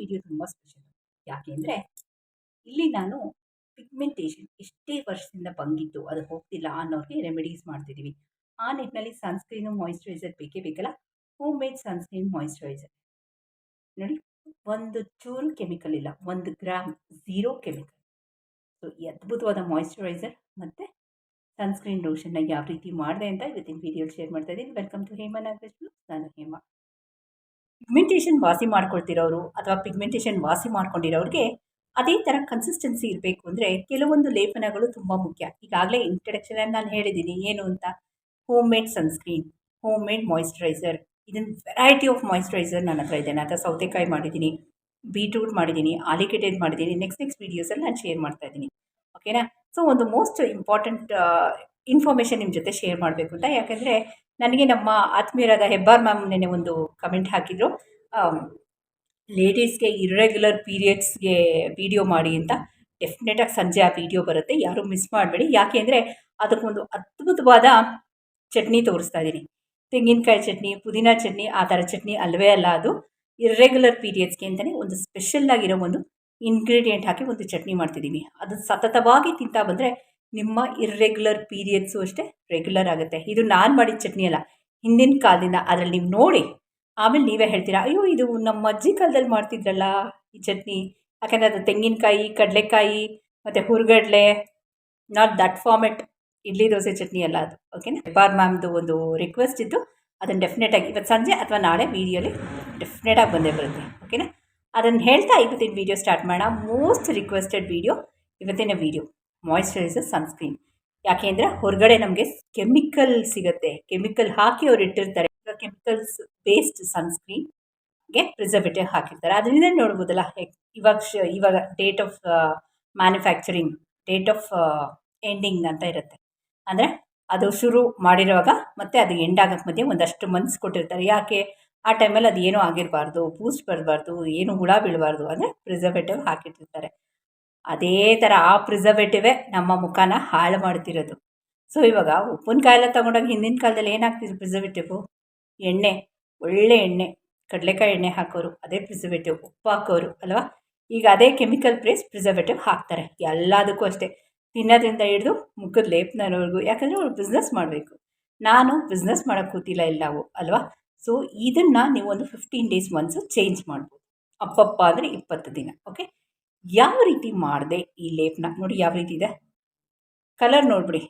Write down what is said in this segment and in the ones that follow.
Video ತುಂಬ special ಯಾಕೆಂದರೆ ಇಲ್ಲಿ ನಾನು ಪಿಗ್ಮೆಂಟೇಷನ್ ಎಷ್ಟೇ ವರ್ಷದಿಂದ ಬಂಗಿತ್ತು ಅದು ಹೋಗ್ತಿಲ್ಲ ಅನ್ನೋರಿಗೆ ರೆಮಿಡೀಸ್ ಮಾಡ್ತಿದ್ದೀವಿ ಆ ನಿಟ್ಟಿನಲ್ಲಿ ಸನ್ಸ್ಕ್ರೀನು ಮಾಯಿಶ್ಚರೈಸರ್ ಬೇಕೇ ಬೇಕಲ್ಲ? ಹೋಮ್ ಮೇಡ್ ಸನ್ಸ್ಕ್ರೀನ್ ಮಾಯಿಶ್ಚರೈಸರ್ ನೋಡಿ, ಒಂದು ಚೂರು ಕೆಮಿಕಲ್ ಇಲ್ಲ, ಒಂದು ಗ್ರಾಮ್ ಝೀರೋ ಕೆಮಿಕಲ್ ಸೊ ಈ ಅದ್ಭುತವಾದ ಮಾಯಿಶ್ಚರೈಸರ್ ಮತ್ತು ಸನ್ಸ್ಕ್ರೀನ್ ಲೋಷನ್ನ ಯಾವ ರೀತಿ ಮಾಡಿದೆ ಅಂತ ಇವತ್ತಿನ ವಿಡಿಯೋಲಿ ಶೇರ್ ಮಾಡ್ತಾ ಇದ್ದೀನಿ. ವೆಲ್ಕಮ್ ಟು ಹೇಮಾ ನಾಗೇಶ್ ನಾನು ಹೇಮಾ. ಪಿಗ್ಮೆಂಟೇಷನ್ ವಾಸಿ ಮಾಡ್ಕೊಳ್ತಿರೋರು ಅಥವಾ ಪಿಗ್ಮೆಂಟೇಷನ್ ವಾಸಿ ಮಾಡ್ಕೊಂಡಿರೋರಿಗೆ ಅದೇ ಥರ ಕನ್ಸಿಸ್ಟೆನ್ಸಿ ಇರಬೇಕು ಅಂದರೆ ಕೆಲವೊಂದು ಲೇಪನಗಳು ತುಂಬ ಮುಖ್ಯ. ಈಗಾಗಲೇ ಇಂಟ್ರಡಕ್ಷನಲ್ಲಿ ನಾನು ಹೇಳಿದ್ದೀನಿ ಏನು ಅಂತ? Home made sunscreen home made moisturiser ಇದನ್ನು ವೆರೈಟಿ ಆಫ್ ಮಾಯಿಶ್ಚರೈಸರ್ ನನ್ನ ಹತ್ರ ಇದೆ. ಅಥವಾ ಸೌತೆಕಾಯಿ ಮಾಡಿದ್ದೀನಿ ಬೀಟ್ರೂಟ್ ಮಾಡಿದ್ದೀನಿ ಆಲಿಕೇಟೆಡ್ ಮಾಡಿದ್ದೀನಿ ನೆಕ್ಸ್ಟ್ ನೆಕ್ಸ್ಟ್ ವೀಡಿಯೋಸಲ್ಲಿ ನಾನು ಶೇರ್ ಮಾಡ್ತಾ ಇದ್ದೀನಿ ಓಕೆನಾ ಸೊ ಒಂದು ಮೋಸ್ಟ್ ಇಂಪಾರ್ಟೆಂಟ್ ಇನ್ಫಾರ್ಮೇಷನ್ ನಿಮ್ಮ ಜೊತೆ ಶೇರ್ ಮಾಡಬೇಕು ಅಂತ. ಯಾಕೆಂದರೆ ನನಗೆ ನಮ್ಮ ಆತ್ಮೀಯರಾದ ಹೆಬ್ಬಾರ್ ಮ್ಯಾಮ್ ನೆನೆ ಒಂದು ಕಮೆಂಟ್ ಹಾಕಿದರು. ಲೇಡೀಸ್ಗೆ ಇರ್ರೆಗ್ಯುಲರ್ ಪೀರಿಯಡ್ಸ್ಗೆ ವಿಡಿಯೋ ಮಾಡಿ ಅಂತ. ಡೆಫಿನೆಟಾಗಿ ಸಂಜೆ ಆ ವೀಡಿಯೋ ಬರುತ್ತೆ. ಯಾರೂ ಮಿಸ್ ಮಾಡಬೇಡಿ. ಯಾಕೆ ಅಂದರೆ ಅದಕ್ಕೊಂದು ಅದ್ಭುತವಾದ ಚಟ್ನಿ ತೋರಿಸ್ತಾ ಇದ್ದೀನಿ ತೆಂಗಿನಕಾಯಿ ಚಟ್ನಿ, ಪುದೀನ ಚಟ್ನಿ, ಆ ಥರ ಚಟ್ನಿ ಅಲ್ಲವೇ ಅಲ್ಲ ಅದು. ಇರ್ರೆಗ್ಯುಲರ್ ಪೀರಿಯಡ್ಸ್ಗೆ ಅಂತಲೇ ಒಂದು ಸ್ಪೆಷಲ್ ಆಗಿರೋ ಒಂದು ಇಂಗ್ರೀಡಿಯೆಂಟ್ ಹಾಕಿ ಒಂದು ಚಟ್ನಿ ಮಾಡ್ತಿದ್ದೀನಿ ಅದು ಸತತವಾಗಿ ತಿಂತಾ ಬಂದರೆ ನಿಮ್ಮ ಇರ್ರೆಗ್ಯುಲರ್ ಪೀರಿಯಡ್ಸು ಅಷ್ಟೇ ರೆಗ್ಯುಲರ್ ಆಗುತ್ತೆ. ಇದು ನಾನು ಮಾಡಿದ ಚಟ್ನಿ ಅಲ್ಲ, ಹಿಂದಿನ ಕಾಲದಿಂದ ಅದರಲ್ಲಿ ನೀವು ನೋಡಿ, ಆಮೇಲೆ ನೀವೇ ಹೇಳ್ತೀರಾ, ಅಯ್ಯೋ, ಇದು ನಮ್ಮ ಅಜ್ಜಿ ಕಾಲದಲ್ಲಿ ಮಾಡ್ತಿದ್ರಲ್ಲ ಈ ಚಟ್ನಿ, ಯಾಕಂದರೆ ಅದು ತೆಂಗಿನಕಾಯಿ, ಕಡಲೆಕಾಯಿ, ಮತ್ತು ಹುರ್ಗಡ್ಲೆ not that format idli dosa chutney ಅಲ್ಲ ಅದು. ಓಕೆನಾ ಬಾರ್ ಮ್ಯಾಮ್ದು ಒಂದು ರಿಕ್ವೆಸ್ಟ್ ಇತ್ತು ಅದನ್ನು ಡೆಫಿನೆಟಾಗಿ ಇವತ್ತು ಸಂಜೆ ಅಥವಾ ನಾಳೆ ವೀಡಿಯೋಲಿ ಡೆಫಿನೆಟಾಗಿ ಬಂದೇ ಬರುತ್ತೆ. ಓಕೆನಾ ಅದನ್ನು ಹೇಳ್ತಾ ಇವತ್ತಿನ ವೀಡಿಯೋ ಸ್ಟಾರ್ಟ್ ಮಾಡೋಣ ಮೋಸ್ಟ್ ರಿಕ್ವೆಸ್ಟೆಡ್ ವೀಡಿಯೋ ಇವತ್ತಿನ ವೀಡಿಯೋ ಮಾಯಿಶ್ಚರೈಸರ್ ಸನ್ಸ್ಕ್ರೀನ್ ಯಾಕೆ ಅಂದರೆ ಹೊರಗಡೆ ನಮಗೆ ಕೆಮಿಕಲ್ ಸಿಗುತ್ತೆ. ಕೆಮಿಕಲ್ ಹಾಕಿ ಅವ್ರು ಇಟ್ಟಿರ್ತಾರೆ. ಕೆಮಿಕಲ್ಸ್ ಬೇಸ್ಡ್ ಸನ್ಸ್ಕ್ರೀನ್ಗೆ ಪ್ರಿಸರ್ವೇಟಿವ್ ಹಾಕಿರ್ತಾರೆ. ಅದರಿಂದ ನೋಡ್ಬೋದಲ್ಲ ಇವಾಗ ಇವಾಗ date of manufacturing date of ending ಅಂತ ಇರುತ್ತೆ. ಅಂದರೆ ಅದು ಶುರು ಮಾಡಿರುವಾಗ ಮತ್ತು ಅದು ಎಂಡ್ ಆಗೋಕ್ಕೆ ಮಧ್ಯೆ ಒಂದಷ್ಟು ಮಂತ್ಸ್ ಕೊಟ್ಟಿರ್ತಾರೆ. ಯಾಕೆ? ಆ ಟೈಮಲ್ಲಿ ಅದು ಏನೂ ಆಗಿರಬಾರ್ದು ಪೂಸ್ಟ್ ಬರಬಾರ್ದು, ಏನು ಹುಳ ಬೀಳಬಾರ್ದು, ಅಂದರೆ ಪ್ರಿಸರ್ವೇಟಿವ್ ಹಾಕಿಟ್ಟಿರ್ತಾರೆ. ಅದೇ ಥರ ಆ ಪ್ರಿಸರ್ವೇಟಿವೇ ನಮ್ಮ ಮುಖನ ಹಾಳು ಮಾಡ್ತಿರೋದು. ಸೊ ಇವಾಗ ಉಪ್ಪಿನಕಾಯಿ ಎಲ್ಲ ತೊಗೊಂಡಾಗ ಹಿಂದಿನ ಕಾಲದಲ್ಲಿ ಏನಾಗ್ತಿದ್ರು ಪ್ರಿಸರ್ವೇಟಿವ್ ಎಣ್ಣೆ, ಒಳ್ಳೆ ಎಣ್ಣೆ, ಕಡಲೆಕಾಯಿ ಎಣ್ಣೆ ಹಾಕೋರು, ಅದೇ ಪ್ರಿಸರ್ವೇಟಿವ್ ಉಪ್ಪು ಹಾಕೋರು, ಅಲ್ವಾ? ಈಗ ಅದೇ ಕೆಮಿಕಲ್ ಪ್ಲೇಸ್ ಪ್ರಿಸರ್ವೇಟಿವ್ ಹಾಕ್ತಾರೆ, ಎಲ್ಲದಕ್ಕೂ ಅಷ್ಟೇ. ತಿನ್ನೋದ್ರಿಂದ ಹಿಡಿದು ಮುಖದ ಲೇಪನವರೆಗೂ ಯಾಕಂದರೆ ಅವ್ರು ಬಿಸ್ನೆಸ್ ಮಾಡಬೇಕು. ನಾನು ಬಿಸ್ನೆಸ್ ಮಾಡೋಕ್ಕೆ ಕೂತಿಲ್ಲ ನಾವು, ಅಲ್ವಾ? ಸೊ ಇದನ್ನು ನೀವು ಒಂದು ಫಿಫ್ಟೀನ್ ಡೇಸ್ ಒನ್ಸು ಚೇಂಜ್ ಮಾಡ್ಬೋದು. ಅಪ್ಪಪ್ಪ ಅಂದರೆ ಇಪ್ಪತ್ತು ದಿನ ಓಕೆ ಯಾವ ರೀತಿ ಮಾಡಿದೆ ಈ ಲೇಪನ ನೋಡಿ ಯಾವ ರೀತಿ ಇದೆ. ಕಲರ್ ನೋಡ್ಬಿಡಿ.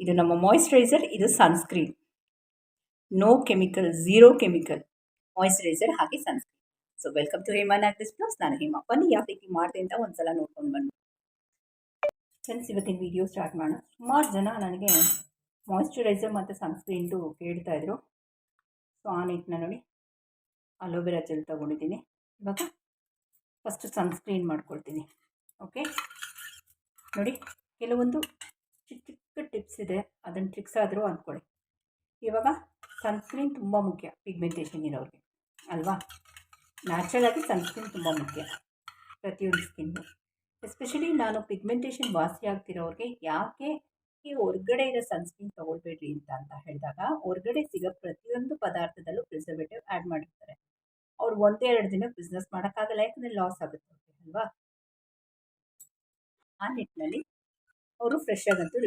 ಇದು ನಮ್ಮ ಮಾಯಿಶ್ಚರೈಸರ್ ಇದು sunscreen no chemical zero chemical moisturiser ಹಾಗೆ sunscreen so welcome to Hema ನಾಗ್ದಿಸ್ plus ನಾನು ಹೇಮಾ. ಬನ್ನಿ ಯಾವ ರೀತಿ ಮಾಡಿದೆ ಅಂತ ಒಂದ್ಸಲ ನೋಡ್ಕೊಂಡು ಬನ್ನಿ. ಫ್ರೆಂಡ್ಸ್ ಇವತ್ತಿನ ವಿಡಿಯೋ ಸ್ಟಾರ್ಟ್ ಮಾಡೋಣ. ಸುಮಾರು ಜನ ನನಗೆ ಮಾಯಿಶ್ಚರೈಸರ್ ಮತ್ತು ಸನ್ಸ್ಕ್ರೀನ್ದು ಕೇಳ್ತಾಯಿದ್ರು ಸೊ ಆ ನಿಟ್ಟಿನ ನೋಡಿ ಅಲೋವೆರಾ ಜೆಲ್ ತೊಗೊಂಡಿದ್ದೀನಿ. ಇವಾಗ ಫಸ್ಟು ಸನ್ಸ್ಕ್ರೀನ್ ಮಾಡ್ಕೊಳ್ತೀನಿ. ಓಕೆ ನೋಡಿ, ಕೆಲವೊಂದು ಚಿಕ್ಕ ಚಿಕ್ಕ ಟಿಪ್ಸ್ ಇದೆ. ಅದನ್ನು ಟ್ರಿಕ್ಸ್ ಆದರೂ ಅಂದ್ಕೊಳ್ಳಿ ಇವಾಗ ಸನ್ಸ್ಕ್ರೀನ್ ತುಂಬ ಮುಖ್ಯ ಪಿಗ್ಮೆಂಟೇಷನ್ ಇರೋರಿಗೆ. ಅಲ್ವಾ? ನ್ಯಾಚುರಲಾಗಿ ಸನ್ಸ್ಕ್ರೀನ್ ತುಂಬ ಮುಖ್ಯ ಪ್ರತಿಯೊಂದು ಸ್ಕಿನ್ನು ಎಸ್ಪೆಷಲಿ ನಾನು ಪಿಗ್ಮೆಂಟೇಷನ್ ವಾಸಿ ಆಗ್ತಿರೋರಿಗೆ ಯಾಕೆ ಈ ಹೊರ್ಗಡೆ ಇರೋ ಸನ್ಸ್ಕ್ರೀನ್ ತೊಗೊಳ್ಬೇಡ್ರಿ ಅಂತ ಅಂತ ಹೇಳಿದಾಗ, ಹೊರ್ಗಡೆ ಸಿಗೋ ಪ್ರತಿಯೊಂದು ಪದಾರ್ಥದಲ್ಲೂ ಪ್ರಿಸರ್ವೇಟಿವ್ ಆ್ಯಡ್ ಮಾಡಿರ್ತಾರೆ. ಅವ್ರು ಎರಡು ದಿನ ಬಿಸ್ನೆಸ್ ಮಾಡೋಕ್ಕಾಗಲ್ಲ, ಯಾಕಂದರೆ ಲಾಸ್ ಆಗುತ್ತೆ ಅಲ್ವಾ? ಆ ನಿಟ್ಟಿನಲ್ಲಿ ಅವರು ಫ್ರೆಶ್ ಆಗಂತೂ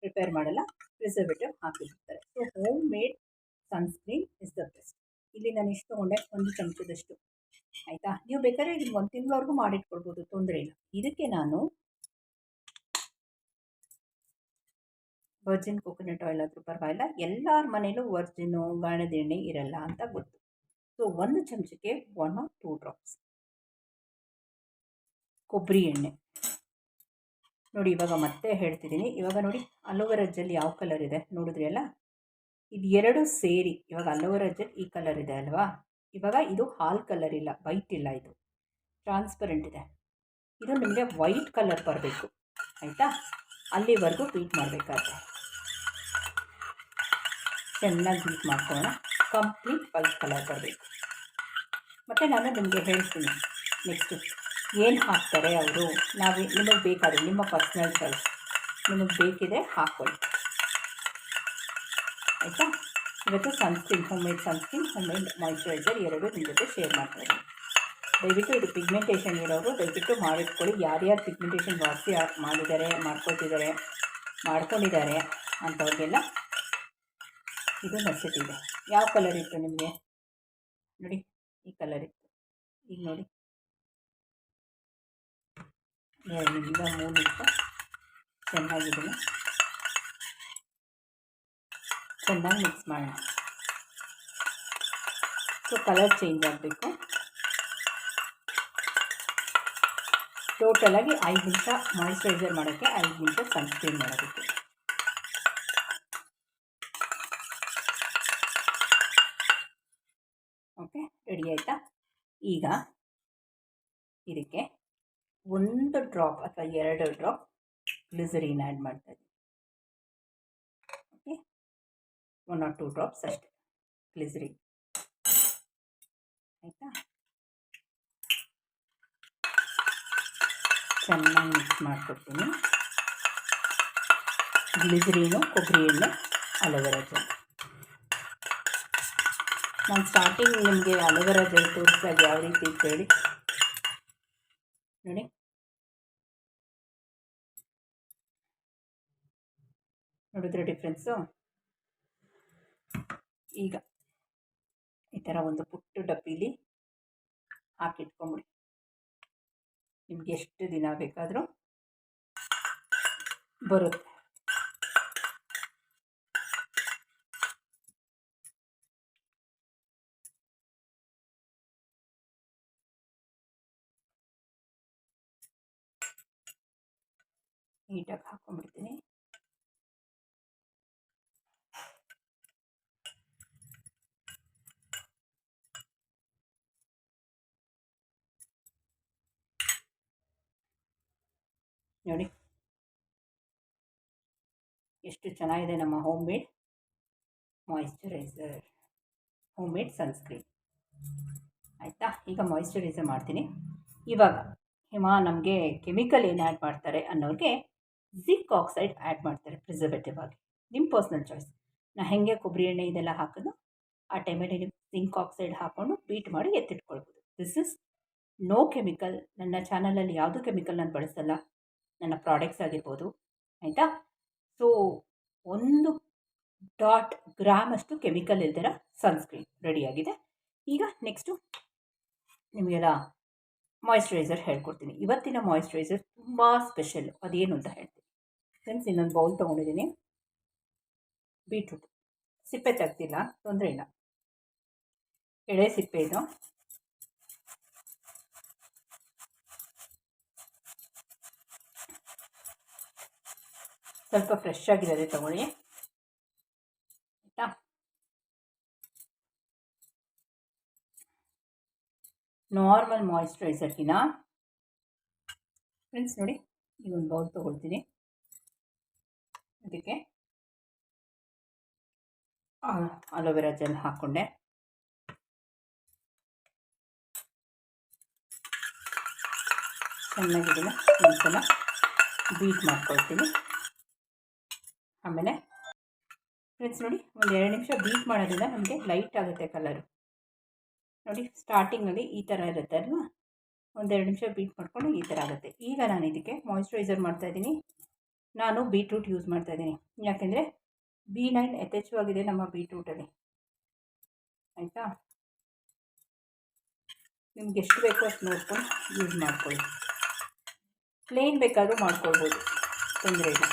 ಪ್ರಿಪೇರ್ ಮಾಡಲ್ಲ ಪ್ರಿಸರ್ವೇಟಿವ್ ಹಾಕಿರ್ತಾರೆ. So home made sunscreen is the best ಇಲ್ಲಿ ನಾನು ಇಷ್ಟು ತೊಗೊಂಡೆ, ಒಂದು ಚಮಚದಷ್ಟು. ಆಯಿತಾ? ನೀವು ಬೇಕಾದ್ರೆ ಇದನ್ನು ಒಂದು ತಿಂಗಳವರೆಗೂ ಮಾಡಿಟ್ಕೊಳ್ಬೋದು, ತೊಂದರೆ ಇಲ್ಲ. ಇದಕ್ಕೆ ನಾನು ವರ್ಜಿನ್ ಕೋಕೋನಟ್ ಆಯಿಲ್ ಆದರೂ ಪರವಾಗಿಲ್ಲ, ಎಲ್ಲರ ಮನೇಲೂ ವರ್ಜಿನ್ನು ಗಾಣದ ಎಣ್ಣೆ ಇರಲ್ಲ ಅಂತ ಗೊತ್ತು. ಸೊ ಒಂದು ಚಮಚಕ್ಕೆ ಒನ್ ಆರ್ ಟೂ ಡ್ರಾಪ್ಸ್ ಕೊಬ್ಬರಿ ಎಣ್ಣೆ. ನೋಡಿ, ಇವಾಗ ಮತ್ತೆ ಹೇಳ್ತಿದ್ದೀನಿ. ಇವಾಗ ನೋಡಿ, ಅಲೋವೆರಾ ಜೆಲ್ ಯಾವ ಕಲರ್ ಇದೆ ನೋಡಿದ್ರಿ ಅಲ್ಲ? ಇದು ಎರಡು ಸೇರಿ, ಇವಾಗ ಅಲೋವೆರಾ ಜೆಲ್ ಈ ಕಲರ್ ಇದೆ ಅಲ್ವಾ? ಇವಾಗ ಇದು ಹಾಲ್ ಕಲರ್ ಇಲ್ಲ ವೈಟ್ ಇಲ್ಲ ಇದು. ಟ್ರಾನ್ಸ್ಪರೆಂಟ್ ಇದೆ. ಇದು ನಿಮಗೆ ವೈಟ್ ಕಲರ್ ಬರಬೇಕು. ಆಯಿತಾ? ಅಲ್ಲಿವರೆಗೂ ಬೀಟ್ ಮಾಡಬೇಕಾಗುತ್ತೆ ಚೆನ್ನಾಗಿ ಬೀಟ್ ಮಾಡ್ಕೊಳ್ಳೋಣ. ಕಂಪ್ಲೀಟ್ ವೈಟ್ ಕಲರ್ ಬರಬೇಕು ಮತ್ತು ನಾನು ನಿಮಗೆ ಹೇಳ್ತೀನಿ. ನೆಕ್ಸ್ಟು ಏನು ಹಾಕ್ತಾರೆ ಅವರು? ನಾವು ನಿಮಗೆ ಬೇಕಾದ್ರೆ, ನಿಮ್ಮ ಪರ್ಸ್ನಲ್ ಚಾಯ್ಸ್ ನಿಮಗೆ ಬೇಕಿದೆ ಹಾಕ್ಕೊಳ್ಳಿ ಆಯಿತಾ? ಇವತ್ತು sunscreen home made sunscreen home made moisturiser ಎರಡು ನಿಮ್ಮ ಜೊತೆ ಶೇರ್ ಮಾಡ್ತಾಯಿದ್ದೀನಿ ದಯವಿಟ್ಟು ಇದು ಪಿಗ್ಮೆಂಟೇಷನ್ ಇರೋರು ದಯವಿಟ್ಟು ಮಾಡಿಟ್ಕೊಳ್ಳಿ. ಯಾರ್ಯಾರು ಪಿಗ್ಮೆಂಟೇಷನ್ ಜಾಸ್ತಿ ಮಾಡಿದ್ದಾರೆ ಮಾಡ್ಕೊತಿದ್ದಾರೆ ಮಾಡ್ಕೊಂಡಿದ್ದಾರೆ ಅಂಥವ್ರಿಗೆಲ್ಲ ಇದು ಇದೆ ಯಾವ ಕಲರ್ ಇತ್ತು ನಿಮಗೆ? ನೋಡಿ, ಈ ಕಲರ್ ಇತ್ತು. ಈಗ ನೋಡಿ. ಎರಡರಿಂದ ಮೂರು ನಿಮಿಷ ಚೆನ್ನಾಗಿದ್ದೀನಿ ಚೆನ್ನಾಗಿ ಮಿಕ್ಸ್ ಮಾಡೋಣ. ಸೊ ಕಲರ್ ಚೇಂಜ್ ಆಗಬೇಕು. ಟೋಟಲಾಗಿ ಐದು ನಿಮಿಷ ಮಾಯಿಶ್ಚರೈಸರ್ ಮಾಡೋಕ್ಕೆ ಐದು ನಿಮಿಷ ಸನ್ಸ್ಕ್ರೀನ್ ಮಾಡೋದಕ್ಕೆ. ಈಗ ಇದಕ್ಕೆ ಒಂದು ಡ್ರಾಪ್ ಅಥವಾ ಎರಡು ಡ್ರಾಪ್ ಗ್ಲಿಸರಿನ್ ಆ್ಯಡ್ ಮಾಡ್ತಾ okay one or two drops ಅಷ್ಟೇ ಗ್ಲಿಸರಿನ್ ಆಯಿತಾ? ಚೆನ್ನಾಗಿ ಮಿಕ್ಸ್ ಮಾಡಿಕೊಡ್ತೀನಿ. ಗ್ಲಿಸರೀನು ಕೊಬ್ಬರಿ ಎಣ್ಣೆ, ಅಲೋವೆರಾ ನಾನು ಸ್ಟಾರ್ಟಿಂಗ್ ನಿಮಗೆ ಅಲೋವೆರಾ ಜೆಲ್ ತೋರಿಸಿದಾಗ ಯಾವ ರೀತಿ ಇತ್ತು ಹೇಳಿ. ನೋಡಿ. ನೋಡಿದ್ರೆ ಡಿಫ್ರೆನ್ಸು ಈಗ ಈ ಥರ ಒಂದು ಪುಟ್ಟು ಡಬ್ಬಿಲಿ ಹಾಕಿಟ್ಕೊಂಬಿಡಿ ನಿಮ್ಗೆ ಎಷ್ಟು ದಿನ ಬೇಕಾದರೂ ಬರುತ್ತೆ. ನೀಟಾಗಿ ಹಾಕೊಂಡ್ಬಿಡ್ತೀನಿ. ನೋಡಿ. ಎಷ್ಟು ಚೆನ್ನಾಗಿದೆ ನಮ್ಮ home made moisturiser home made sunscreen ಆಯಿತಾ? ಈಗ ಮಾಯಿಶ್ಚರೈಸರ್ ಮಾಡ್ತೀನಿ. ಇವಾಗ ಹಿಮ ನಮಗೆ ಕೆಮಿಕಲ್ ಏನು ಆ್ಯಡ್ ಮಾಡ್ತಾರೆ ಅನ್ನೋರಿಗೆ ಜಿಂಕ್ ಆಕ್ಸೈಡ್ ಆ್ಯಡ್ ಮಾಡ್ತಾರೆ ಪ್ರಿಸರ್ವೇಟಿವ್ ಆಗಿ. ನಿಮ್ಮ ಪರ್ಸ್ನಲ್ ಚಾಯ್ಸ್. ನಾ ಹೇಗೆ ಕೊಬ್ಬರಿ ಎಣ್ಣೆ ಇದೆಲ್ಲ ಹಾಕೋದು ಆ ಟೈಮಲ್ಲಿ ನಿಮ್ಮ ಜಿಂಕ್ ಆಕ್ಸೈಡ್ ಹಾಕ್ಕೊಂಡು ಬೀಟ್ ಮಾಡಿ ಎತ್ತಿಟ್ಕೊಳ್ಬೋದು. ದಿಸ್ ಇಸ್ ನೋ ಕೆಮಿಕಲ್ ನನ್ನ ಚಾನಲಲ್ಲಿ ಯಾವುದು ಕೆಮಿಕಲ್ ನಾನು ಬಳಸಲ್ಲ. ನನ್ನ ಪ್ರಾಡಕ್ಟ್ಸ್ ಆಗಿರ್ಬೋದು, ಆಯಿತಾ? ಸೊ ಒಂದು ಡಾಟ್ ಗ್ರಾಮ್ ಅಷ್ಟು ಕೆಮಿಕಲ್ ಇಲ್ದಿರ ಸನ್ಸ್ಕ್ರೀನ್ ರೆಡಿಯಾಗಿದೆ ಈಗ ನೆಕ್ಸ್ಟು ನಿಮಗೆಲ್ಲ ಮಾಯಿಶ್ಚರೈಸರ್ ಹೇಳ್ಕೊಡ್ತೀನಿ. ಇವತ್ತಿನ ಮಾಯಿಶ್ಚರೈಸರ್ ತುಂಬ ಸ್ಪೆಷಲ್, ಅದೇನು ಅಂತ ಹೇಳ್ತೀನಿ. ಫ್ರೆಂಡ್ಸ್ ಇನ್ನೊಂದು ಬೌಲ್ ತೊಗೊಂಡಿದ್ದೀನಿ ಬೀಟ್ರೂಟ್ ಸಿಪ್ಪೆ ತೆಗ್ದಿಲ್ಲ, ತೊಂದರೆ ಇಲ್ಲ. ಎಳೆ ಸಿಪ್ಪೆ ಇದು. ಸ್ವಲ್ಪ ಫ್ರೆಶ್ ಆಗಿರೋದೇ ತಗೊಳ್ಳಿ. ಆಯಿತಾ? ನಾರ್ಮಲ್ ಮಾಯಿಶ್ಚರೈಸರ್ಗಿನ ಫ್ರೆಂಡ್ಸ್ ನೋಡಿ, ಈ ಒಂದು ಬೌಲ್ ತೊಗೊಳ್ತೀನಿ. ಅದಕ್ಕೆ ಅಲೋವೆರಾ ಜೆಲ್ ಹಾಕ್ಕೊಂಡೆ ಚೆನ್ನಾಗಿದೆ ಒಂದ್ಸಲ ಬೀಟ್ ಮಾಡ್ಕೊಳ್ತೀನಿ. ಆಮೇಲೆ ಫ್ರೆಂಡ್ಸ್ ನೋಡಿ, ಒಂದು ಎರಡು ನಿಮಿಷ ಬೀಟ್ ಮಾಡೋದ್ರಿಂದ ನಮಗೆ ಲೈಟ್ ಆಗುತ್ತೆ ಕಲರು. ನೋಡಿ, ಸ್ಟಾರ್ಟಿಂಗಲ್ಲಿ ಈ ಥರ ಇರುತ್ತೆ ಅಲ್ವಾ? ಒಂದೆರಡು ನಿಮಿಷ ಬೀಟ್ ಮಾಡಿಕೊಂಡು ಈ ಥರ ಆಗುತ್ತೆ. ಈಗ ನಾನು ಇದಕ್ಕೆ ಮಾಯಿಶ್ಚರೈಸರ್ ಮಾಡ್ತಾಯಿದ್ದೀನಿ ನಾನು ಬೀಟ್ರೂಟ್ ಯೂಸ್ ಮಾಡ್ತಾಯಿದ್ದೀನಿ ಯಾಕೆಂದರೆ ಬಿ ನೈನ್ ಯಥೇಚ್ಛವಾಗಿದೆ ನಮ್ಮ ಬೀಟ್ರೂಟಲ್ಲಿ. ಆಯಿತಾ? ನಿಮ್ಗೆ ಎಷ್ಟು ಬೇಕೋ ಅಷ್ಟು ನೋಡ್ಕೊಂಡು ಯೂಸ್ ಮಾಡ್ಕೊಳ್ಳಿ. ಪ್ಲೇನ್ ಬೇಕಾದರೂ ಮಾಡ್ಕೊಳ್ಬೋದು. ತೊಂದರೆ ಇಲ್ಲ.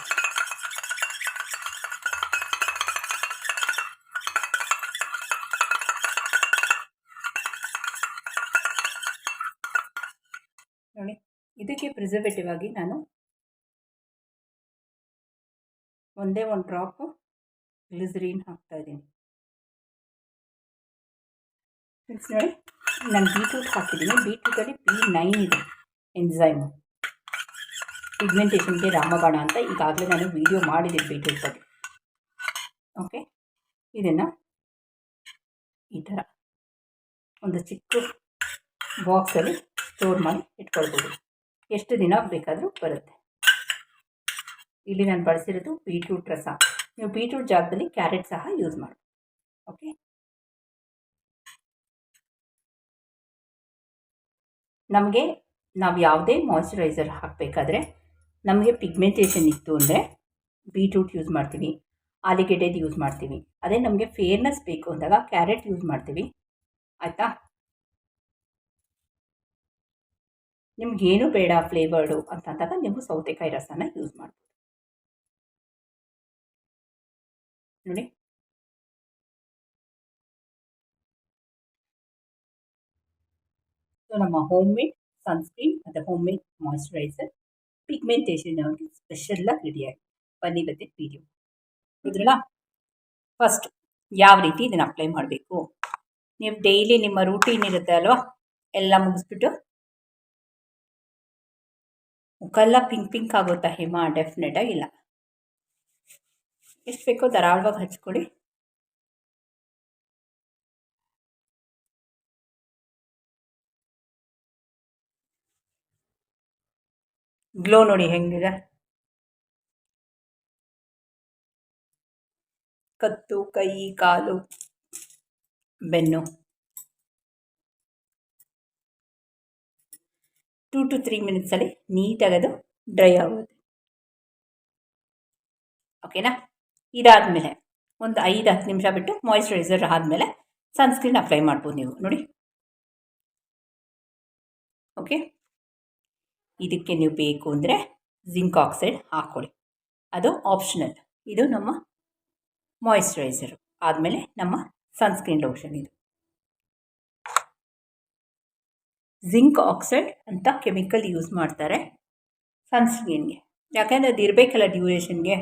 ನೋಡಿ, ಇದಕ್ಕೆ ಪ್ರಿಸರ್ವೇಟಿವ್ ಆಗಿ ನಾನು ಒಂದೇ ಒಂದು ಡ್ರಾಪು ಗ್ಲಿಸರೀನ್ ಹಾಕ್ತಾಯಿದ್ದೀನಿ ಫ್ರೆಂಡ್ಸ್ ನೋಡಿ, ನಾನು ಬೀಟ್ರೂಟ್ ಹಾಕಿದ್ದೀನಿ. ಬೀಟ್ರೂಟಲ್ಲಿ ಪಿ ನೈನ್ ಇದೆ ಎನ್ಸೈಮು ಪಿಗ್ಮೆಂಟೇಷನ್ಗೆ ರಾಮಬಾಣ ಅಂತ ಈಗಾಗಲೇ ನಾನು ವೀಡಿಯೋ ಮಾಡಿದ್ದೀನಿ ಬೀಟ್ರೂಟ್ ಬಗ್ಗೆ. ಓಕೆ ಇದನ್ನು ಈ ಥರ ಒಂದು ಚಿಕ್ಕ ಬಾಕ್ಸಲ್ಲಿ ಸ್ಟೋರ್ ಮಾಡಿ ಇಟ್ಕೊಳ್ಬೋದು. ಎಷ್ಟು ದಿನ ಬೇಕಾದರೂ ಬರುತ್ತೆ. ಇಲ್ಲಿ ನಾನು ಬಳಸಿರೋದು ಬೀಟ್ರೂಟ್ ರಸ. ನೀವು ಬೀಟ್ರೂಟ್ ಜಾಗದಲ್ಲಿ ಕ್ಯಾರೆಟ್ ಸಹ ಯೂಸ್ ಮಾಡಿ. ಓಕೆ ನಮಗೆ ನಾವು ಯಾವುದೇ ಮಾಯ್ಶ್ಚರೈಸರ್ ಹಾಕಬೇಕಾದ್ರೆ ನಮಗೆ ಪಿಗ್ಮೆಂಟೇಷನ್ ಇತ್ತು ಅಂದರೆ ಬೀಟ್ರೂಟ್ ಯೂಸ್ ಮಾಡ್ತೀವಿ, ಆಲಿಗೆಡ್ಡೆದು ಯೂಸ್ ಮಾಡ್ತೀವಿ. ಅದೇ ನಮಗೆ ಫೇರ್ನೆಸ್ ಬೇಕು ಅಂದಾಗ ಕ್ಯಾರೆಟ್ ಯೂಸ್ ಮಾಡ್ತೀವಿ. ಆಯಿತಾ? ನಿಮ್ಗೇನು ಬೇಡ ಫ್ಲೇವರ್ಡು ಅಂತಂದಾಗ ನೀವು ಸೌತೆಕಾಯಿ ರಸನ ಯೂಸ್ ಮಾಡ್ಬೋದು. ನೋಡಿ ಸೊ ನಮ್ಮ ಹೋಮ್ ಮೇಡ್ ಸನ್ಸ್ಕ್ರೀನ್ ಮತ್ತು ಹೋಮ್ ಮೇಡ್ ಮಾಯ್ಶ್ಚರೈಸರ್ ಪಿಗ್ಮೆಂಟೇಷನ್ ಅವ್ರಿಗೆ ಸ್ಪೆಷಲ್ಲಾಗಿ ರೆಡಿಯಾಗಿ ಬನ್ನಿ ಬತ್ತೆ ವೀಡಿಯೋ ಇದ್ರಲ್ಲ ಫಸ್ಟ್ ಯಾವ ರೀತಿ ಇದನ್ನು ಅಪ್ಲೈ ಮಾಡಬೇಕು? ನೀವು ಡೈಲಿ ನಿಮ್ಮ ರೂಟೀನ್ ಇರುತ್ತೆ ಅಲ್ವಾ? ಎಲ್ಲ ಮುಗಿಸ್ಬಿಟ್ಟು. ಮುಖಲ್ಲ ಪಿಂಕ್ ಪಿಂಕ್ ಆಗುತ್ತಾ ಹಿಮ? ಡೆಫಿನೆಟಾಗಿ ಇಲ್ಲ. ಎಷ್ಟು ಬೇಕೋ ಧಾರಾಳವಾಗಿ ಹಚ್ಕೊಳ್ಳಿ ಗ್ಲೋ ನೋಡಿ ಹೆಂಗಿದೆ? ಕತ್ತು, ಕೈ, ಕಾಲು, ಬೆನ್ನು. ಟೂ ಟು ತ್ರೀ ಮಿನಿಟ್ಸಲ್ಲಿ ನೀಟಾಗಿ ಅದು ಡ್ರೈ ಆಗುತ್ತೆ ಓಕೆನಾ ಇದಾದಮೇಲೆ ಒಂದು ಐದು ಹತ್ತು ನಿಮಿಷ ಬಿಟ್ಟು ಮಾಯಿಶ್ಚರೈಸರ್ ಆದಮೇಲೆ ಸನ್ಸ್ಕ್ರೀನ್ ಅಪ್ಲೈ ಮಾಡ್ಬೋದು ನೀವು. ನೋಡಿ. ಓಕೆ ಇದಕ್ಕೆ ನೀವು ಬೇಕು ಅಂದರೆ ಜಿಂಕ್ ಆಕ್ಸೈಡ್ ಹಾಕ್ಕೊಳ್ಳಿ. ಅದು ಆಪ್ಷನಲ್ ಇದು ನಮ್ಮ ಮಾಯಿಶ್ಚರೈಸರು ಆದಮೇಲೆ ನಮ್ಮ ಸನ್ಸ್ಕ್ರೀನ್ ಲೋಷನ್ ಇದು. ಜಿಂಕ್ ಆಕ್ಸೈಡ್ ಅಂತ ಕೆಮಿಕಲ್ ಯೂಸ್ ಮಾಡ್ತಾರೆ ಸನ್ಸ್ಕ್ರೀನ್ಗೆ ಯಾಕೆಂದರೆ ಅದು ಇರಬೇಕಲ್ಲ ಡ್ಯೂರೇಷನ್ಗೆ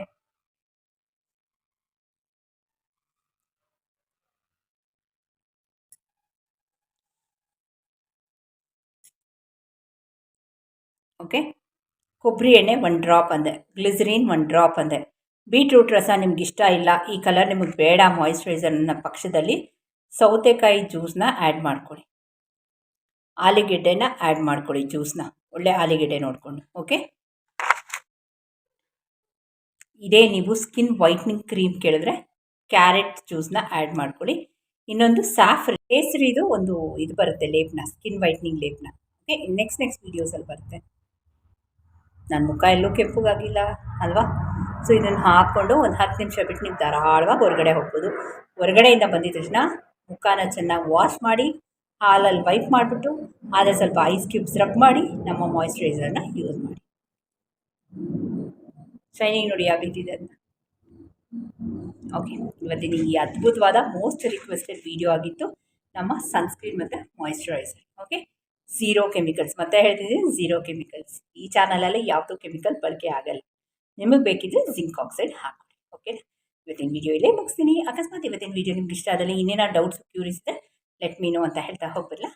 ಓಕೆ ಕೊಬ್ಬರಿ ಎಣ್ಣೆ ಒಂದು ಡ್ರಾಪ್ ಅಂದೆ. ಗ್ಲಿಸರಿನ್ ಒಂದು ಡ್ರಾಪ್ ಅಂದೆ. ಬೀಟ್ರೂಟ್ ರಸ ನಿಮ್ಗೆ ಇಷ್ಟ ಇಲ್ಲ, ಈ ಕಲರ್ ನಿಮಗೆ ಬೇಡ ಮಾಯಿಶ್ಚರೈಸರ್ನ ಪಕ್ಷದಲ್ಲಿ, ಸೌತೆಕಾಯಿ ಜ್ಯೂಸನ್ನ ಆ್ಯಡ್ ಮಾಡ್ಕೊಳ್ಳಿ ಆಲಿಗೆಡ್ಡೆನ ಆ್ಯಡ್ ಮಾಡ್ಕೊಳ್ಳಿ ಜ್ಯೂಸನ್ನ ಒಳ್ಳೆ ಆಲಿಗೆಡ್ಡೆ ನೋಡಿಕೊಂಡು ಓಕೆ ಇದೇ ನೀವು ಸ್ಕಿನ್ ವೈಟ್ನಿಂಗ್ ಕ್ರೀಮ್ ಕೇಳಿದ್ರೆ ಕ್ಯಾರೆಟ್ ಜ್ಯೂಸನ್ನ ಆ್ಯಡ್ ಮಾಡ್ಕೊಳ್ಳಿ ಇನ್ನೊಂದು ಸ್ಯಾಫ್ರ ಕೇಸರಿದು ಒಂದು ಇದು ಬರುತ್ತೆ ಲೇಪ್ನ ಸ್ಕಿನ್ ವೈಟ್ನಿಂಗ್ ಲೇಪ್ನ ಓಕೆ ನೆಕ್ಸ್ಟ್ ನೆಕ್ಸ್ಟ್ ವೀಡಿಯೋಸಲ್ಲಿ ಬರುತ್ತೆ. ನನ್ನ ಮುಖ ಎಲ್ಲೂ ಕೆಂಪುಗಾಗಿಲ್ಲ, ಅಲ್ವಾ? ಸೊ ಇದನ್ನು ಹಾಕ್ಕೊಂಡು ಒಂದು ಹತ್ತು ನಿಮಿಷ ಬಿಟ್ಟು ನೀವು ಧಾರಾಳವಾಗಿ ಹೊರಗಡೆ ಹೋಗ್ಬೋದು. ಹೊರಗಡೆಯಿಂದ ಬಂದಿದ್ದ ತಕ್ಷಣ ಮುಖನ ಚೆನ್ನಾಗಿ ವಾಶ್ ಮಾಡಿ ಹಾಲಲ್ಲಿ ವೈಪ್ ಮಾಡಿಬಿಟ್ಟು, ಆದರೆ ಸ್ವಲ್ಪ ಐಸ್ ಕ್ಯೂಬ್ಸ್ ರಬ್ ಮಾಡಿ, ನಮ್ಮ ಮಾಯಿಶ್ಚರೈಸರ್ನ ಯೂಸ್ ಮಾಡಿ. ಶೈನಿಂಗ್ ನೋಡಿ ಯಾವ ರೀತಿ ಇದೆ ಅಂತ. ಓಕೆ ಇವತ್ತಿನ ಈ ಅದ್ಭುತವಾದ ಮೋಸ್ಟ್ ರಿಕ್ವೆಸ್ಟೆಡ್ ವಿಡಿಯೋ ಆಗಿತ್ತು ನಮ್ಮ ಸನ್ಸ್ಕ್ರೀನ್ ಮತ್ತು ಮಾಯಿಶ್ಚರೈಸರ್ ಓಕೆ ಝೀರೋ ಕೆಮಿಕಲ್ಸ್ ಮತ್ತೆ ಹೇಳ್ತಿದ್ದೀನಿ ಝೀರೋ ಕೆಮಿಕಲ್ಸ್ ಈ ಚಾನಲಲ್ಲಿ ಯಾವುದು ಕೆಮಿಕಲ್ ಬಳಕೆ ಆಗಲ್ಲ. ನಿಮಗೆ ಬೇಕಿದ್ದರೆ ಜಿಂಕ್ ಆಕ್ಸೈಡ್ ಹಾಕಿ ಓಕೆ ಇವತ್ತಿನ ವಿಡಿಯೋ ಇಲ್ಲೇ ಮುಗಿಸ್ತೀನಿ. ಅಕಸ್ಮಾತ್ ಇವತ್ತಿನ ವಿಡಿಯೋ ನಿಮ್ಗೆ ಇಷ್ಟ ಆದಲ್ಲಿ ಇನ್ನೇನೋ doubts queries let me know ಅಂತ ಹೇಳ್ತಾ ಹೋಗ್ಬಿಡಲ್ಲ